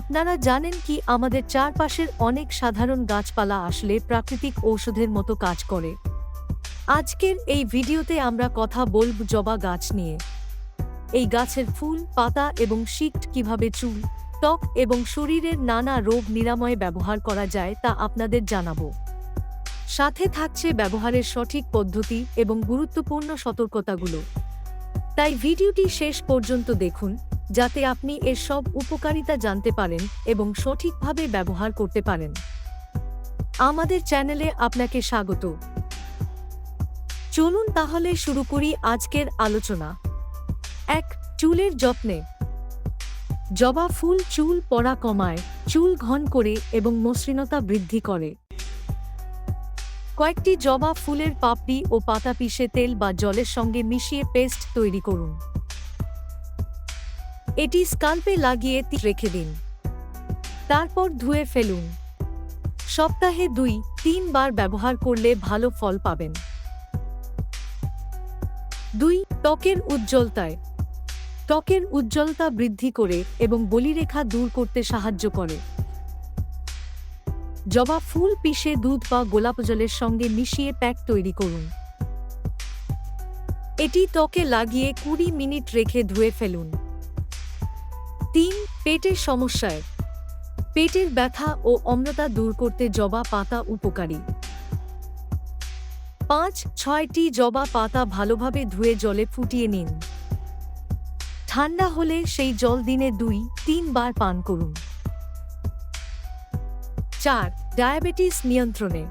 আপনারা জানেন কি, আমাদের চারপাশের অনেক সাধারণ গাছপালা আসলে প্রাকৃতিক ঔষধের মতো কাজ করে। আজকের এই ভিডিওতে আমরা কথা বলব জবা গাছ নিয়ে। এই গাছের ফুল, পাতা এবং শিকট কীভাবে চুল, ত্বক এবং শরীরের নানা রোগ নিরাময়ে ব্যবহার করা যায় তা আপনাদের জানাব। সাথে থাকছে ব্যবহারের সঠিক পদ্ধতি এবং গুরুত্বপূর্ণ সতর্কতাগুলো। তাই ভিডিওটি শেষ পর্যন্ত দেখুন। যাতে আপনি এর সব উপকারিতা জানতে পারেন এবং সঠিকভাবে ব্যবহার করতে পারেন। আমাদের চ্যানেলে আপনাকে স্বাগত। চলুন তাহলে শুরু করি আজকের আলোচনা। এক, চুলের যত্নে। জবা ফুল চুল পড়া কমায়, চুল ঘন করে এবং মসৃণতা বৃদ্ধি করে। কয়েকটি জবা ফুলের পাপড়ি ও পাতা পিষে তেল বা জলের সঙ্গে মিশিয়ে পেস্ট তৈরি করুন। এটি স্কাল্পে লাগিয়ে রেখে দিন। তারপর ধুয়ে ফেলুন। সপ্তাহে দুই, তিনবার ব্যবহার করলে ভালো ফল পাবেন। দুই, ত্বকের উজ্জ্বলতায়। ত্বকের উজ্জ্বলতা বৃদ্ধি করে এবং বলিরেখা দূর করতে সাহায্য করে। জবা ফুল পিষে দুধ বা গোলাপ জলের সঙ্গে মিশিয়ে প্যাক তৈরি করুন। এটি ত্বকে লাগিয়ে কুড়ি মিনিট রেখে ধুয়ে ফেলুন। তিন পেটের সমস্যায়। পেটের ব্যথা ও অম্লতা দূর করতে জবা পাতা উপকারী। পাঁচ, ছয়টি জবা পাতা ভালোভাবে ধুয়ে জলে ফুটিয়ে নিন। ঠান্ডা হলে সেই জল দিনে দুই, তিনবার পান করুন। চার, ডায়াবেটিস নিয়ন্ত্রণে।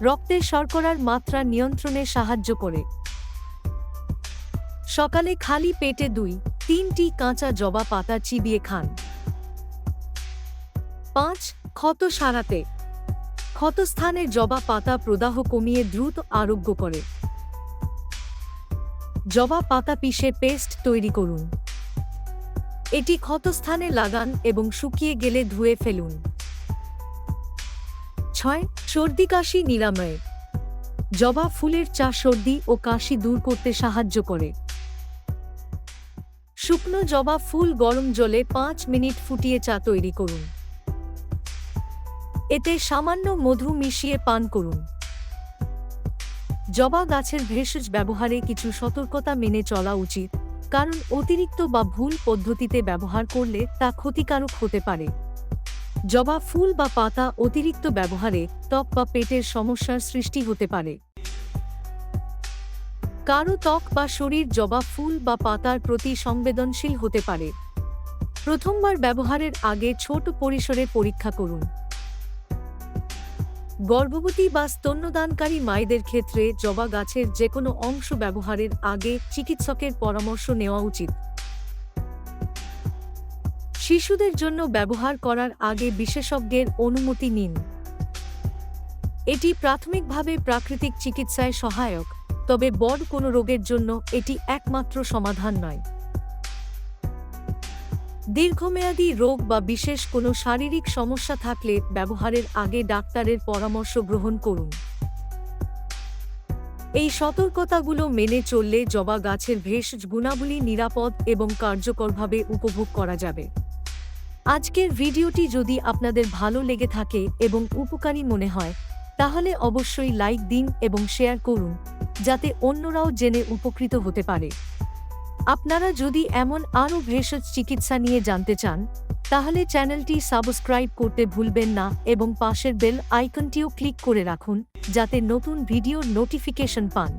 রক্তে শর্করার মাত্রা নিয়ন্ত্রণে সাহায্য করে। সকালে খালি পেটে দুই তিনটি কাঁচা জবা পাতা চিবিয়ে খান। পাঁচ, ক্ষত সারাতে। ক্ষতস্থানে জবা পাতা প্রদাহ কমিয়ে দ্রুত আরোগ্য করে। জবা পাতা পিষে পেস্ট তৈরি করুন। এটি ক্ষতস্থানে লাগান এবং শুকিয়ে গেলে ধুয়ে ফেলুন। ছয়, সর্দি কাশি নিরাময়। জবা ফুলের চা সর্দি ও কাশি দূর করতে সাহায্য করে। শুকনো জবা ফুল গরম জলে পাঁচ মিনিট ফুটিয়ে চা তৈরি করুন। এতে সামান্য মধু মিশিয়ে পান করুন। জবা গাছের ভেষজ ব্যবহারে কিছু সতর্কতা মেনে চলা উচিত, কারণ অতিরিক্ত বা ভুল পদ্ধতিতে ব্যবহার করলে তা ক্ষতিকারক হতে পারে। জবা ফুল বা পাতা অতিরিক্ত ব্যবহারে ত্বক বা পেটের সমস্যার সৃষ্টি হতে পারে। কারও ত্বক বা শরীর, জবা ফুল বা পাতার প্রতি সংবেদনশীল হতে পারে। প্রথমবার ব্যবহারের আগে ছোট পরিসরে পরীক্ষা করুন। গর্ভবতী বা স্তন্যদানকারী মায়েদের ক্ষেত্রে জবা গাছের যে কোনো অংশ ব্যবহারের আগে চিকিৎসকের পরামর্শ নেওয়া উচিত। শিশুদের জন্য ব্যবহার করার আগে বিশেষজ্ঞের অনুমতি নিন। এটি প্রাথমিকভাবে প্রাকৃতিক চিকিৎসায় সহায়ক। তবে বড় কোনো রোগের জন্য এটি একমাত্র সমাধান নয়। দীর্ঘমেয়াদী রোগ বা বিশেষ কোনো শারীরিক সমস্যা থাকলে ব্যবহারের আগে ডাক্তারের পরামর্শ গ্রহণ করুন। এই সতর্কতাগুলো মেনে চললে জবা গাছের ভেষজ গুণাবলী নিরাপদ এবং কার্যকরভাবে উপভোগ করা যাবে। আজকের ভিডিওটি যদি আপনাদের ভালো লেগে থাকে এবং উপকারী মনে হয়, তাহলে অবশ্যই লাইক দিন এবং শেয়ার করুন। যাতে অন্যরাও জেনে উপকৃত হতে পারে। আপনারা যদি এমন আরও ভেষজ চিকিৎসা নিয়ে জানতে চান, তাহলে চ্যানেলটি সাবস্ক্রাইব করতে ভুলবেন না এবং পাশের বেল আইকনটিও ক্লিক করে রাখুন, যাতে নতুন ভিডিওর নোটিফিকেশন পান।